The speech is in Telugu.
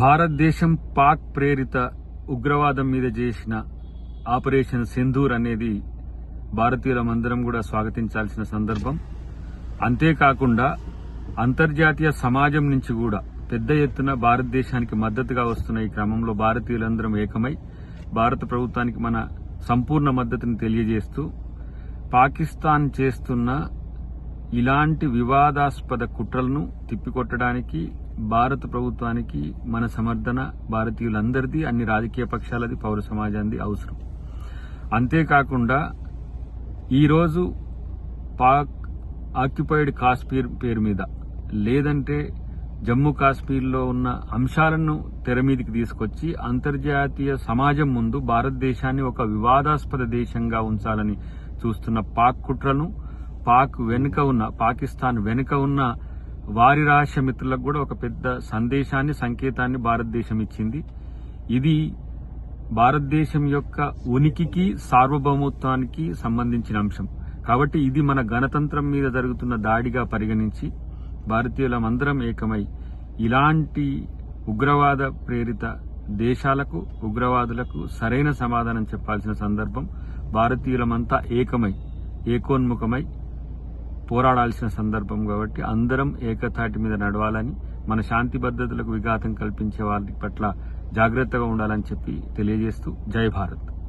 భారతదేశం పాక్ ప్రేరిత ఉగ్రవాదం మీద చేసిన ఆపరేషన్ సింధూర్ అనేది భారతీయులమందరం కూడా స్వాగతించాల్సిన సందర్భం. అంతేకాకుండా అంతర్జాతీయ సమాజం నుంచి కూడా పెద్ద ఎత్తున భారతదేశానికి మద్దతుగా వస్తున్న ఈ క్రమంలో భారతీయులందరం ఏకమై భారత ప్రభుత్వానికి మన సంపూర్ణ మద్దతుని తెలియజేస్తూ పాకిస్తాన్ చేస్తున్న ఇలాంటి వివాదాస్పద కుట్రలను తిప్పికొట్టడానికి భారత ప్రభుత్వానికి మన సమర్థన భారతీయులందరిది అన్ని రాజకీయ పక్షాలది పౌర సమాజానికి అవసరం. అంతేకాకుండా ఈరోజు పాక్ ఆక్యుపైడ్ కాశ్మీర్ పేరు మీద లేదంటే జమ్మూ కాశ్మీర్లో ఉన్న అంశాలను తెర మీదకి తీసుకొచ్చి అంతర్జాతీయ సమాజం ముందు భారతదేశాన్ని ఒక వివాదాస్పద దేశంగా ఉంచాలని చూస్తున్న పాక్ కుట్రను పాక్ వెనుక ఉన్న పాకిస్తాన్ వెనుక ఉన్న వారి రాష్ట్ర మిత్రులకు కూడా ఒక పెద్ద సందేశాన్ని సంకేతాన్ని భారతదేశం ఇచ్చింది. ఇది భారతదేశం యొక్క ఉనికికి సార్వభౌమత్వానికి సంబంధించిన అంశం. కాబట్టి ఇది మన గణతంత్రం మీద జరుగుతున్న దాడిగా పరిగణించి భారతీయులమందరం ఏకమై ఇలాంటి ఉగ్రవాద ప్రేరిత దేశాలకు ఉగ్రవాదులకు సరైన సమాధానం చెప్పాల్సిన సందర్భం భారతీయులమంతా ఏకమై ఏకోన్ముఖమై పోరాడాల్సిన సందర్భం కాబట్టి అందరం ఏకతాటి మీద నడవాలని మన శాంతి భద్రతలకు విఘాతం కల్పించే వారి పట్ల జాగ్రత్తగా ఉండాలని చెప్పి తెలియజేస్తూ జై భారత్.